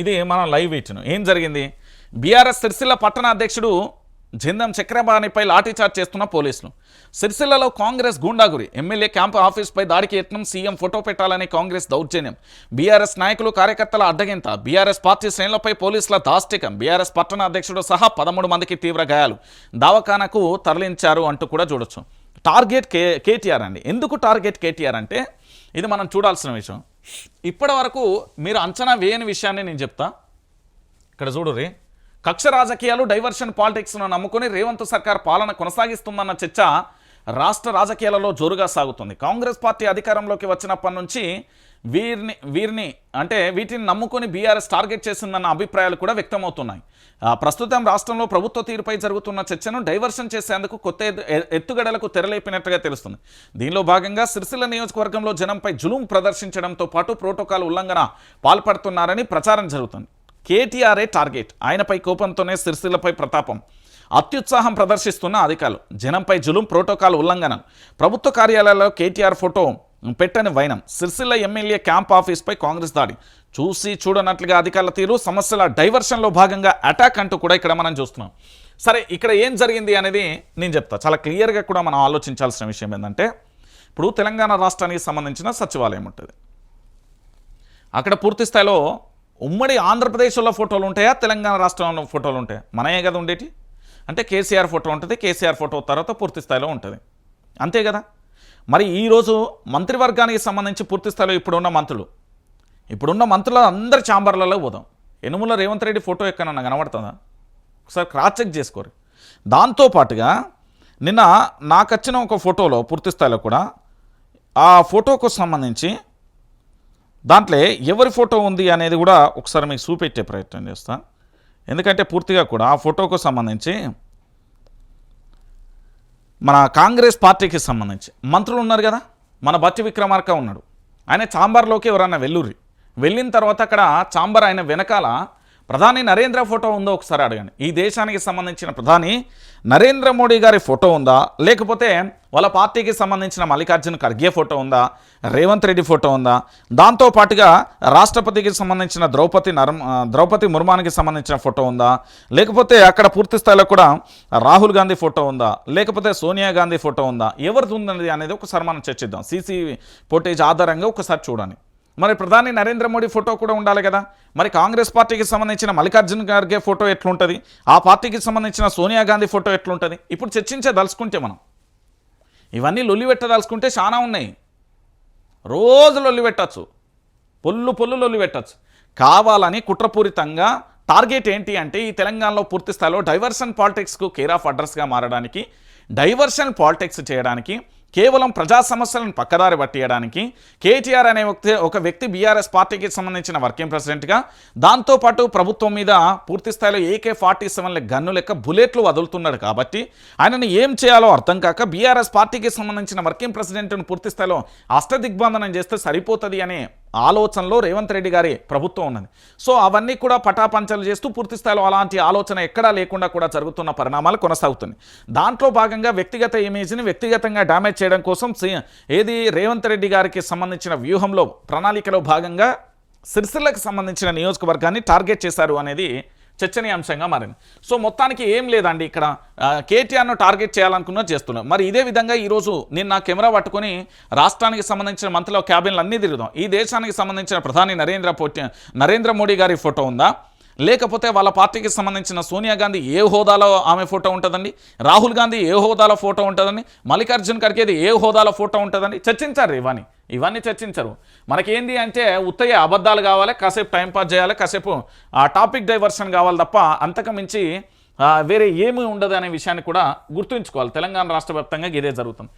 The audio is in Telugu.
ఇది మనం లైవ్ ఇచ్చిన. ఏం జరిగింది? బీఆర్ఎస్ సిరిసిల్ల పట్టణ అధ్యక్షుడు జిందం చక్రపాణిపై లాఠీచార్జ్ చేస్తున్న పోలీసులు. సిరిసిల్లలో కాంగ్రెస్ గూండాగురి ఎమ్మెల్యే క్యాంపు ఆఫీస్పై దాడికి యత్నం సీఎం ఫోటో పెట్టాలని కాంగ్రెస్ దౌర్జన్యం. బీఆర్ఎస్ నాయకులు కార్యకర్తల అడ్డగింత. బీఆర్ఎస్ పార్టీ శ్రేణులపై పోలీసుల దాష్టికం. బీఆర్ఎస్ పట్టణ అధ్యక్షుడు సహా పదమూడు మందికి తీవ్ర గాయాలు. దవాఖానకు తరలించారు అంటూ కూడా చూడొచ్చు. టార్గెట్ కే కేటీఆర్ అండి. ఎందుకు టార్గెట్ కేటీఆర్ అంటే ఇది మనం చూడాల్సిన విషయం. ఇప్పటి వరకు మీరు అంచనా వేయని విషయాన్ని నేను చెప్తా. ఇక్కడ చూడు రే. కక్ష రాజకీయాలు డైవర్షన్ పాలిటిక్స్ను నమ్ముకొని రేవంత్ సర్కార్ పాలన కొనసాగిస్తుందన్న చర్చ రాష్ట్ర రాజకీయాలలో జోరుగా సాగుతుంది. కాంగ్రెస్ పార్టీ అధికారంలోకి వచ్చినప్పటి నుంచి వీరిని వీరిని అంటే వీటిని నమ్ముకొని బీఆర్ఎస్ టార్గెట్ చేసిందన్న అభిప్రాయాలు కూడా వ్యక్తమవుతున్నాయి. ప్రస్తుతం రాష్ట్రంలో ప్రభుత్వ తీరుపై జరుగుతున్న చర్చను డైవర్షన్ చేసేందుకు కొత్త ఎత్తుగడలకు తెరలేపినట్టుగా తెలుస్తుంది. దీనిలో భాగంగా సిరిసిల్ల నియోజకవర్గంలో జనంపై జులుం ప్రదర్శించడంతో పాటు ప్రోటోకాల్ ఉల్లంఘన పాల్పడుతున్నారని ప్రచారం జరుగుతుంది. కేటీఆర్ఏ టార్గెట్ ఆయనపై కోపంతోనే సిరిసిల్లపై ప్రతాపం. అత్యుత్సాహం ప్రదర్శిస్తున్న అధికారులు జనంపై జులుం ప్రోటోకాల్ ఉల్లంఘన ప్రభుత్వ కార్యాలయాల్లో కేటీఆర్ ఫోటో పెట్టని వైనం. సిరిసిల్ల ఎమ్మెల్యే క్యాంప్ ఆఫీస్పై కాంగ్రెస్ దాడి. చూసి చూడనట్లుగా అధికారుల తీరు సమస్యల డైవర్షన్లో భాగంగా అటాక్ అంటూ కూడా ఇక్కడ మనం చూస్తున్నాం. సరే ఇక్కడ ఏం జరిగింది అనేది నేను చెప్తా. చాలా క్లియర్గా కూడా మనం ఆలోచించాల్సిన విషయం ఏంటంటే ఇప్పుడు తెలంగాణ రాష్ట్రానికి సంబంధించిన సచివాలయం ఉంటుంది. అక్కడ పూర్తి స్థాయిలో ఉమ్మడి ఆంధ్రప్రదేశ్లో ఫోటోలు ఉంటాయా? తెలంగాణ రాష్ట్రంలో ఫోటోలు ఉంటాయా? మనయే కదా ఉండేటి. అంటే కేసీఆర్ ఫోటో ఉంటుంది కేసీఆర్ ఫోటో తర్వాత పూర్తి స్థాయిలో ఉంటుంది. అంతే కదా? మరి ఈరోజు మంత్రివర్గానికి సంబంధించి పూర్తి స్థాయిలో ఇప్పుడున్న మంత్రులు. ఇప్పుడున్న మంత్రులు అందరి ఛాంబర్లలో పోదాం. ఎనుముల రేవంత్ రెడ్డి ఫోటో ఎక్కడన్నా కనబడుతుందా? ఒకసారి క్రాస్ చెక్ చేసుకోరు. దాంతోపాటుగా నిన్న నాకు వచ్చిన ఒక ఫోటోలో పూర్తి స్థాయిలో కూడా ఆ ఫోటోకు సంబంధించి దాంట్లో ఎవరి ఫోటో ఉంది అనేది కూడా ఒకసారి మీకు చూపెట్టే ప్రయత్నం చేస్తాను ఎందుకంటే పూర్తిగా కూడా ఆ ఫోటోకు సంబంధించి మన కాంగ్రెస్ పార్టీకి సంబంధించి. మంత్రులు ఉన్నారు కదా? మన బట్టి విక్రమార్క ఉన్నాడు. ఆయన చాంబర్లోకి ఎవరన్నా వెల్లూరి వెళ్ళిన తర్వాత అక్కడ చాంబర్ ఆయన వెనకాల ప్రధాని నరేంద్ర ఫోటో ఉందో ఒకసారి అడగండి. ఈ దేశానికి సంబంధించిన ప్రధాని నరేంద్ర మోడీ గారి ఫోటో ఉందా? లేకపోతే వాళ్ళ పార్టీకి సంబంధించిన మల్లికార్జున ఖర్గే ఫోటో ఉందా? రేవంత్ రెడ్డి ఫోటో ఉందా? దాంతో పాటుగా రాష్ట్రపతికి సంబంధించిన ద్రౌపది నర్మ ద్రౌపది ముర్మానికి సంబంధించిన ఫోటో ఉందా? లేకపోతే అక్కడ పూర్తి స్థాయిలో కూడా రాహుల్ గాంధీ ఫోటో ఉందా? లేకపోతే సోనియా గాంధీ ఫోటో ఉందా? ఎవరిది ఉందనేది అనేది ఒకసారి మనం చర్చిద్దాం. సీసీ ఫోటేజ్ ఆధారంగా ఒకసారి చూడండి. మరి ప్రధాని నరేంద్ర మోడీ ఫోటో కూడా ఉండాలి కదా. మరి కాంగ్రెస్ పార్టీకి సంబంధించిన మల్లికార్జున ఖర్గే ఫోటో ఎట్లుంటుంది? ఆ పార్టీకి సంబంధించిన సోనియా గాంధీ ఫోటో ఎట్లుంటుంది? ఇప్పుడు చర్చించే దలుచుకుంటే మనం. ఇవన్నీ లొల్లిపెట్టదలుచుకుంటే చాలా ఉన్నాయి. రోజు లొల్లిపెట్టచ్చు పొల్లు పొల్లు లొల్లిపెట్టచ్చు కావాలని కుట్రపూరితంగా టార్గెట్ ఏంటి అంటే ఈ తెలంగాణలో పూర్తి స్థాయిలో డైవర్షన్ పాలిటిక్స్కు కేర్ ఆఫ్ అడ్రస్గా మారడానికి డైవర్షన్ పాలిటిక్స్ చేయడానికి కేవలం ప్రజా సమస్యలను పక్కదారి పట్టియడానికి కేటీఆర్ అనే వ్యక్తి ఒక వ్యక్తి బీఆర్ఎస్ పార్టీకి సంబంధించిన వర్కింగ్ ప్రెసిడెంట్గా దాంతోపాటు ప్రభుత్వం మీద పూర్తిస్థాయిలో ఏకే ఫార్టీ సెవెన్ల గన్ను లెక్క బుల్లెట్లు వదులుతున్నాడు కాబట్టి ఆయనను ఏం చేయాలో అర్థం కాక బీఆర్ఎస్ పార్టీకి సంబంధించిన వర్కింగ్ ప్రెసిడెంట్ను పూర్తి స్థాయిలో అష్టదిగ్బంధనం చేస్తే సరిపోతుంది అనే ఆలోచనలో రేవంత్ రెడ్డి గారి ప్రభుత్వం ఉన్నది. సో అవన్నీ కూడా పటాపంచలు చేస్తూ పూర్తి స్థాయిలో అలాంటి ఆలోచన ఎక్కడా లేకుండా కూడా జరుగుతున్న పరిణామాలు కొనసాగుతుంది దాంట్లో భాగంగా వ్యక్తిగత ఇమేజ్ని వ్యక్తిగతంగా డ్యామేజ్ చేయడం కోసం సి- ఏది రేవంత్ రెడ్డి గారికి సంబంధించిన వ్యూహంలో ప్రణాళికలో భాగంగా సిరిసిల్లకు సంబంధించిన నియోజకవర్గాన్ని టార్గెట్ చేశారు అనేది చర్చనీయాంశంగా మారింది. సో మొత్తానికి ఏం లేదండి ఇక్కడ. కేటీఆర్ను టార్గెట్ చేయాలనుకున్నా చేస్తున్నాం మరి ఇదే విధంగా ఈరోజు నేను నా కెమెరా పట్టుకొని రాష్ట్రానికి సంబంధించిన మంత్రుల క్యాబిన్లు అన్నీ తిరుగుదాం. ఈ దేశానికి సంబంధించిన ప్రధాని నరేంద్ర పోటీ నరేంద్ర మోడీ గారి ఫోటో ఉందా? లేకపోతే వాళ్ళ పార్టీకి సంబంధించిన సోనియా గాంధీ ఏ హోదాలో ఆమె ఫోటో ఉంటుందండి? రాహుల్ గాంధీ ఏ హోదాలో ఫోటో ఉంటుందండి? మల్లికార్జున్ ఖర్గేది ఏ హోదాలో ఫోటో ఉంటుందండి? చర్చించారు ఇవన్నీ. ఇవన్నీ చర్చించరు. మనకేంది అంటే ఉత్తయ్య అబద్ధాలు కావాలి కాసేపు టైంపాస్ చేయాలి కాసేపు ఆ టాపిక్ డైవర్షన్ కావాలి తప్ప అంతకు మించి వేరే ఏమీ ఉండదు అనే విషయాన్ని కూడా గుర్తుంచుకోవాలి. తెలంగాణ రాష్ట్ర వ్యాప్తంగా ఇదే జరుగుతుంది.